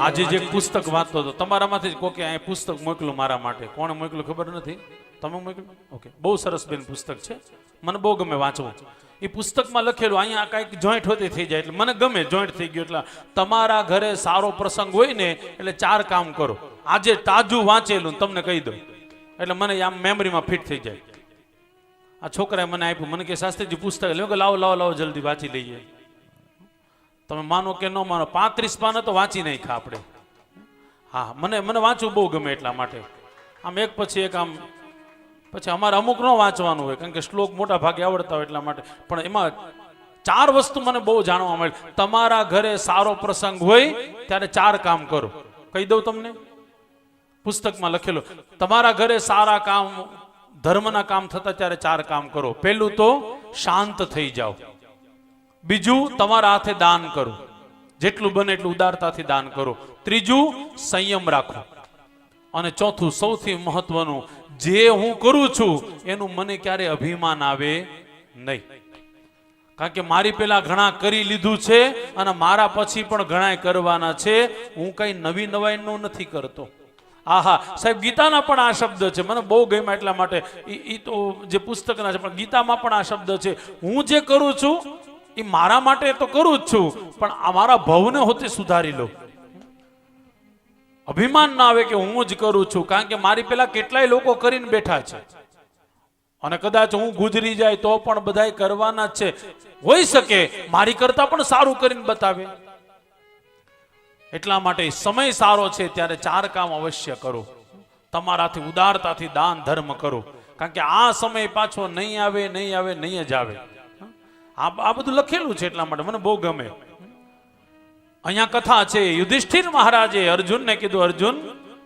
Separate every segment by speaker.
Speaker 1: આજે જે પુસ્તક વાંચતો હતો, તમારામાંથી કોકે અહીં પુસ્તક મોકલું મારા માટે. કોણે મોકલું ખબર નથી? તમે મોકલું ઓકે. બહુ સરસ બેન પુસ્તક છે. મને બહુ ગમે વાંચવું. એ પુસ્તકમાં લખેલું, અહીંયા કાંઈક જોઈન્ટ હોતી થઈ જાય એટલે મને ગમે જોઈન્ટ થઈ ગયું એટલે તમારા ઘરે સારો પ્રસંગ હોય ને એટલે ચાર કામ કરો. આજે તાજું વાંચેલું તમને કહી દઉં. એટલે મને આમ મેમરીમાં ફિટ થઈ જાય. આ છોકરાએ મને આપ્યું. મને કે, શાસ્ત્રીજી, પુસ્તક લ્યો. કે લાવો લાવો લાવો, જલ્દી વાંચી લઈએ. તમે માનો કે ન માનો, પાંત્રીસ પાને તો વાંચી ખા આપણે. હા, મને મને વાંચવું બહુ ગમે એટલા માટે. આમ એક પછી એક આમ, પછી અમારે અમુક ન વાંચવાનું હોય, કારણ કે શ્લોક મોટા ભાગે આવડતા હોય એટલા માટે. પણ એમાં ચાર વસ્તુ મને બહુ જાણવા મળે. તમારા ઘરે સારો પ્રસંગ હોય, ત્યારે ચાર કામ કરો. કહી દઉં તમને? પુસ્તકમાં લખેલું, તમારા ઘરે સારા કામ, ધર્મના કામ થતા ત્યારે ચાર કામ કરો. પહેલું તો શાંત થઈ જાઓ. બીજું, તમારા હાથે દાન કરો. જેટલું બને એટલું ઉદારતાથી દાન કરો. ત્રીજું, સંયમ રાખો. અને ચોથું, સૌથી મહત્વનું, જે હું કરું છું, એનું મને ક્યારે અભિમાન આવે નહીં. કારણ કે મારી પેલા ઘણા કરી લીધું છે અને મારા પછી પણ ઘણા કરવાના છે. હું કઈ નવી નવાઈનું નથી કરતો. આહા, સાહેબ, ગીતાના પણ આ શબ્દ છે. મને બહુ ગમ્યા એટલા માટે. ઈ તો જે પુસ્તકના છે, પણ ગીતામાં પણ આ શબ્દ છે. હું જે કરું છું એ મારા માટે તો કરું જ છું, પણ આ મારા ભવને હોતે સુધારી લો. અભિમાન ના આવે કે હું જ કરું છું, કારણ કે મારી પેલા કેટલાય લોકો કરીને બેઠા છે. અને કદાચ હું ગુજરી જાય તો પણ બધાય કરવાના જ છે. હોઈ શકે, મારી કરતા પણ સારું કરીને બતાવે. એટલા માટે સમય સારો છે, ત્યારે ચાર કામ અવશ્ય કરો. તમારાથી ઉદારતાથી દાન, ધર્મ કરો. કારણ કે આ સમય પાછો નહીં આવે નહીં આવે, નહીં જ આવે. આ બધું લખેલું છે એટલા માટે મને બહુ ગમે. અહીંયા કથા છે, યુધિષ્ઠિર મહારાજે અર્જુનને કીધું, અર્જુન,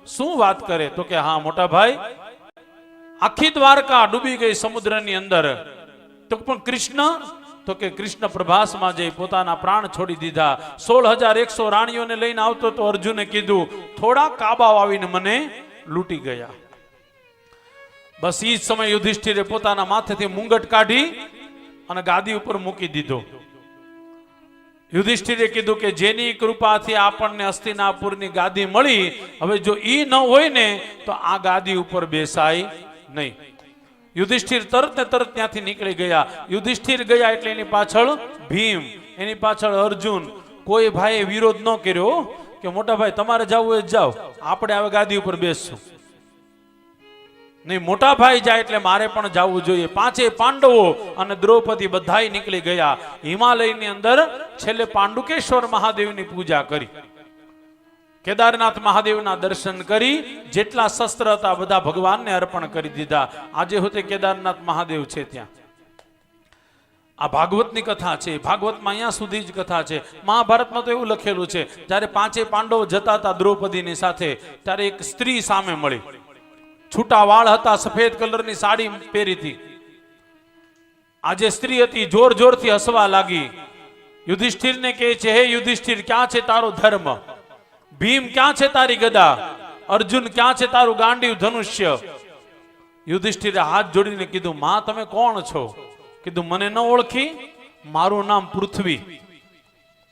Speaker 1: શું વાત કરે? તો કે, હા, મોટા ભાઈ, આખી દ્વારકા ડૂબી ગઈ સમુદ્રની અંદર. તો પણ કૃષ્ણ, તો કે, કૃષ્ણ પ્રભાસમાં જઈ પોતાના પ્રાણ છોડી દીધા. સોળ હજાર એકસો રાણીઓને લઈને આવતો તો અર્જુને કીધું, થોડા કાબા આવીને મને લૂંટી ગયા. બસ એ જ સમય યુધિષ્ઠિરે પોતાના માથેથી મુંગટ કાઢી અને ગાદી ઉપર મૂકી દીધો. યુધિષ્ઠિરે કીધું કે જેની કૃપાથી આપણને અસ્તિનાપુરની ગાદી મળી, હવે જો ઈ ન હોય ને, તો આ ગાદી ઉપર બેસાય નહીં. યુધિષ્ઠિર તરત ને તરત ત્યાંથી નીકળી ગયા. યુધિષ્ઠિર ગયા એટલે એની પાછળ ભીમ, એની પાછળ અર્જુન. કોઈ ભાઈએ વિરોધ ન કર્યો કે મોટા ભાઈ, તમારે જવું તો જાઓ. આપણે હવે ગાદી ઉપર બેસશું. નહીં, મોટા ભાઈ જાય એટલે મારે પણ જવું જોઈએ. પાંચે પાંડવો અને દ્રૌપદી બધાય નીકળી ગયા. હિમાલયની અંદર છેલ્લે પાંડુકેશ્વર મહાદેવની પૂજા કરી. કેદારનાથ મહાદેવના દર્શન કરી, જેટલા શસ્ત્ર હતા બધા ભગવાનને અર્પણ કરી દીધા. આજે હોતે કેદારનાથ મહાદેવ છે ત્યાં. આ ભાગવતની કથા છે. ભાગવતમાં અહીંયા સુધી જ કથા છે. મહાભારતમાં તો એવું લખેલું છે, જ્યારે પાંચે પાંડવો જતા હતા દ્રૌપદીની સાથે, ત્યારે એક સ્ત્રી સામે મળી. છૂટા વાળ હતા, સફેદ કલરની સાડી પહેરી હતી. આજે સ્ત્રી હતી, જોર જોરથી હસવા લાગી. યુધિષ્ઠિરને કહે છે, હે યુધિષ્ઠિર, ક્યાં છે તારો ધર્મ? ભીમ ક્યાં છે તારી ગદા? અર્જુન ક્યાં છે તારું ગાંડીવ ધનુષ્ય? યુધિષ્ઠિરે હાથ જોડીને કીધું, માં, તમે કોણ છો? કીધું, મને ન ઓળખી? મારું નામ પૃથ્વી.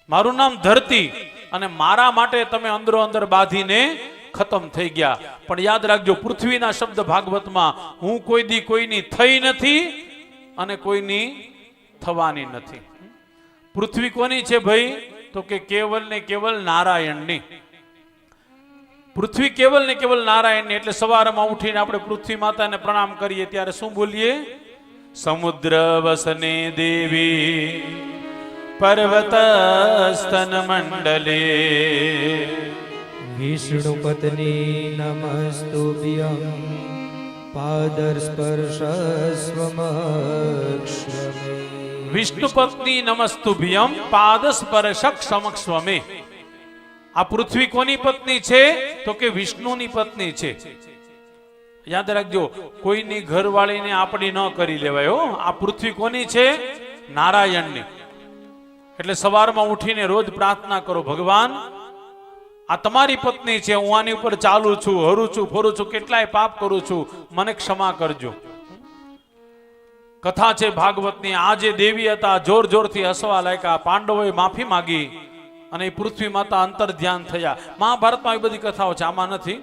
Speaker 1: મારું નામ ધરતી. અને મારા માટે તમે અંદરો અંદર બાંધીને ખતમ થઈ ગયા. પણ યાદ રાખજો, પૃથ્વીના શબ્દ ભાગવતમાં, હું કોઈ દી કોઈની થઈ નથી અને કોઈની થવાની નથી. પૃથ્વી કોની છે ભાઈ? તો કે કેવલ ને કેવલ નારાયણની. પૃથ્વી કેવલ ને કેવલ નારાયણની, એટલે સવારમાં ઉઠીને આપણે પૃથ્વી માતાને પ્રણામ કરીએ, ત્યારે શું બોલીએ? સમુદ્ર વસને દેવી પર્વત સ્તન મંડલે.
Speaker 2: વિષ્ણુપત્ની નમસ્તુભ્યં પાદસ્પર્શસ્વમક્ષમે
Speaker 1: વિષ્ણુપત્ની નમસ્તુભ્યમ પાદ સ્પર્શક સમક્ષમે આ પૃથ્વી કોની પત્ની છે? તો કે વિષ્ણુની પત્ની છે। યાદ રાખજો, કોઈની ઘરવાળીને આપણી ન કરી લેવાય હો. આ પૃથ્વી કોની છે? નારાયણની. એટલે સવારમાં ઉઠીને રોજ પ્રાર્થના કરો, ભગવાન આ તમારી પત્ની છે, હું આની ઉપર ચાલું છું, હરું છું, ફરું છું, કેટલાય પાપ કરું છું, મને ક્ષમા કરજો. કથા છે ભાગવતની આ જે દેવી હતા, જોર જોરથી હસવા લાગ્યા, પાંડવોએ માફી માંગી અને પૃથ્વી માતા અંતર ધ્યાન થયા. મહાભારતમાં એ બધી કથાઓ છે, આમાં નથી.